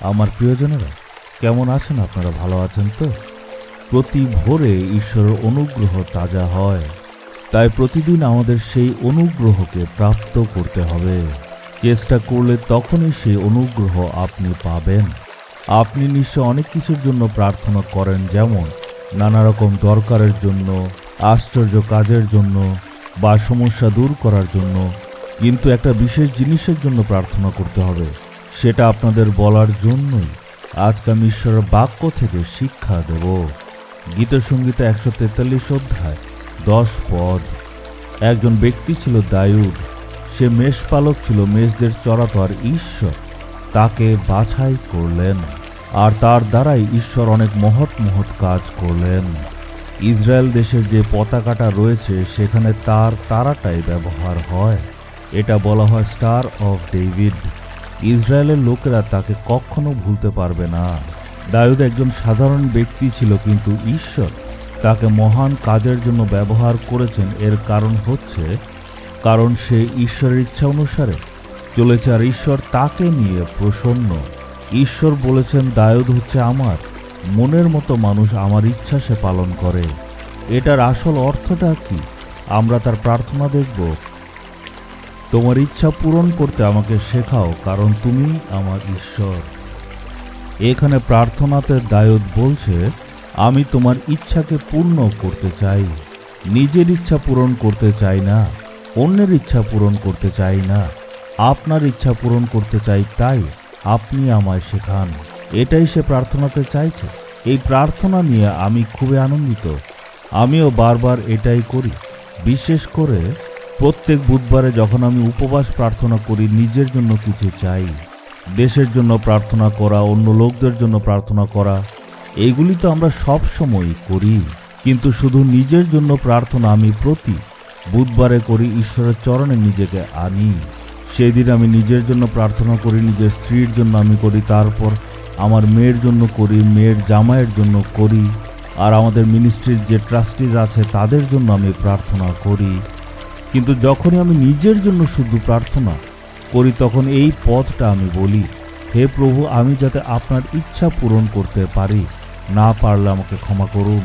আমার প্রিয়জনেরা, কেমন আছেন আপনারা? ভালো আছেন তো? প্রতি ভোরে ঈশ্বরের অনুগ্রহ তাজা হয়। তাই প্রতিদিন আমাদের সেই অনুগ্রহকে প্রাপ্ত করতে হবে। চেষ্টা করলে তখনই সেই অনুগ্রহ আপনি পাবেন। আপনি নিশ্চয় অনেক কিছুর জন্য প্রার্থনা করেন, যেমন নানা রকম দরকারের জন্য, আশ্চর্য কাজের জন্য বা সমস্যা দূর করার জন্য। কিন্তু একটা বিশেষ জিনিসের জন্য প্রার্থনা করতে হবে। সেটা আপনাদের বলার জন্যই আজকে আমি ঈশ্বরের বাক্য থেকে শিক্ষা দেব। গীতসঙ্গীতা একশো তেতাল্লিশ অধ্যায়, দশ পদ। একজন ব্যক্তি ছিল দায়ুদ, সে মেষপালক ছিল, মেষদের চরাতর ঈশ্বর, তাকে বাছাই করলেন। আর তার দ্বারাই ঈশ্বর অনেক মহৎ মহৎ কাজ করলেন। ইসরায়েল দেশের যে পতাকাটা রয়েছে, সেখানে তার তারাটাই ব্যবহার হয়। এটা বলা হয় স্টার অফ ডেভিড। ইসরায়েলের লোকেরা তাকে কখনো ভুলতে পারবে না। দায়ুদ একজন সাধারণ ব্যক্তি ছিল, কিন্তু ঈশ্বর তাকে মহান কাজের জন্য ব্যবহার করেছেন। এর কারণ হচ্ছে, কারণ সে ঈশ্বরের ইচ্ছা অনুসারে চলেছে, আর ঈশ্বর তাকে নিয়ে প্রসন্ন। ঈশ্বর বলেছেন দায়ুদ হচ্ছে আমার মনের মতো মানুষ, আমার ইচ্ছা সে পালন করে। এটার আসল অর্থটা কি? আমরা তার প্রার্থনা দেখব। তোমার ইচ্ছা পূরণ করতে আমাকে শেখাও, কারণ তুমি আমার ঈশ্বর। এখানে প্রার্থনাতে দায়ত বলছে, আমি তোমার ইচ্ছাকে পূর্ণ করতে চাই, নিজের ইচ্ছা পূরণ করতে চাই না, অন্যের ইচ্ছা পূরণ করতে চাই না, আপনার ইচ্ছা পূরণ করতে চাই তাই আপনি আমায় শেখান। এটাই সে প্রার্থনাতে চাইছে। এই প্রার্থনা নিয়ে আমি খুবই আনন্দিত। আমিও বারবার এটাই করি, বিশেষ করে প্রত্যেক বুধবারে যখন আমি উপবাস প্রার্থনা করি, নিজের জন্য কিছু চাই। দেশের জন্য প্রার্থনা করা, অন্য লোকদের জন্য প্রার্থনা করা এইগুলি তো আমরা সব সময়ই করি। কিন্তু শুধু নিজের জন্য প্রার্থনা আমি প্রতি বুধবারে করি, ঈশ্বরের চরণে নিজেকে আনি। সেই দিন আমি নিজের জন্য প্রার্থনা করি, নিজের স্ত্রীর জন্য আমি করি, তারপর আমার মেয়ের জন্য করি, মেয়ের জামাইয়ের জন্য করি, আর আমাদের মিনিস্ট্রির যে ট্রাস্টিজ আছে, তাদের জন্য আমি প্রার্থনা করি। কিন্তু যখনই আমি নিজের জন্য শুধু প্রার্থনা করি, তখন এই পথটা আমি বলি, হে প্রভু, আমি যাতে আপনার ইচ্ছা পূরণ করতে পারি, না পারলে আমাকে ক্ষমা করুন।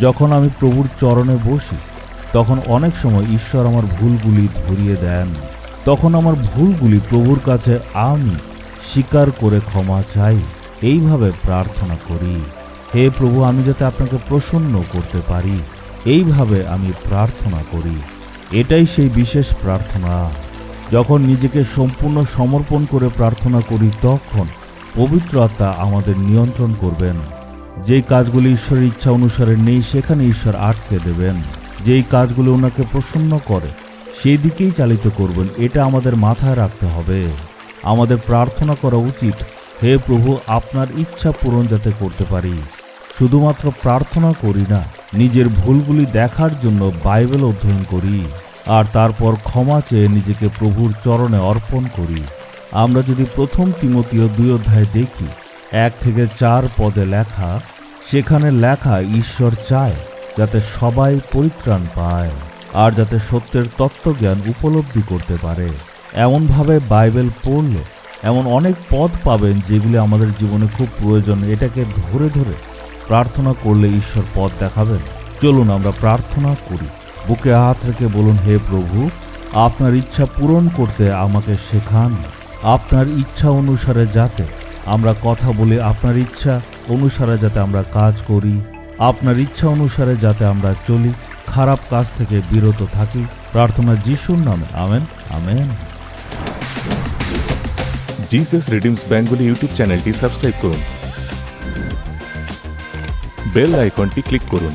যখন আমি প্রভুর চরণে বসি, তখন অনেক সময় ঈশ্বর আমার ভুলগুলি ধরিয়ে দেন। তখন আমার ভুলগুলি প্রভুর কাছে আমি স্বীকার করে ক্ষমা চাই। এইভাবে প্রার্থনা করি, হে প্রভু, আমি যাতে আপনাকে প্রসন্ন করতে পারি। এইভাবে আমি প্রার্থনা করি। এটাই সেই বিশেষ প্রার্থনা। যখন নিজেকে সম্পূর্ণ সমর্পণ করে প্রার্থনা করি, তখন পবিত্র আত্মা আমাদের নিয়ন্ত্রণ করবেন। যেই কাজগুলি ঈশ্বরের ইচ্ছা অনুসারে নেই, সেখানে ঈশ্বর আটকে দেবেন। যেই কাজগুলি ওনাকে প্রসন্ন করে, সেই দিকেই চালিত করবেন। এটা আমাদের মাথায় রাখতে হবে। আমাদের প্রার্থনা করা উচিত, হে প্রভু, আপনার ইচ্ছা পূরণ যাতে করতে পারি। শুধুমাত্র প্রার্থনা করি না, নিজের ভুলগুলি দেখার জন্য বাইবেল অধ্যয়ন করি। আর তারপর ক্ষমা চেয়ে নিজেকে প্রভুর চরণে অর্পণ করি। আমরা যদি প্রথম তিমতীয় দুই অধ্যায় দেখি, এক থেকে চার পদে লেখা, সেখানে লেখা ঈশ্বর চায় যাতে সবাই পরিত্রাণ পায় আর যাতে সত্যের তত্ত্বজ্ঞান উপলব্ধি করতে পারে। এমনভাবে বাইবেল পড়লে এমন অনেক পদ পাবেন যেগুলি আমাদের জীবনে খুব প্রয়োজন। এটাকে ধরে ধরে প্রার্থনা করলে ঈশ্বর পথ দেখাবেন। চলুন আমরা প্রার্থনা করি। বুকে হাত রেখে বলুন, হে প্রভু, আপনার ইচ্ছা পূরণ করতে আমাকে শেখান। আপনার ইচ্ছা অনুসারে যাতে আমরা কথা বলি, আপনার ইচ্ছা অনুসারে যাতে আমরা কাজ করি। আপনার ইচ্ছা অনুসারে যাতে আমরা চলি, খারাপ কাজ থেকে বিরত থাকি। প্রার্থনা যিশুর নামে, amen amen. Jesus redeems Bengali YouTube চ্যানেলটি সাবস্ক্রাইব করুন। বেল আইকনটি ক্লিক করুন।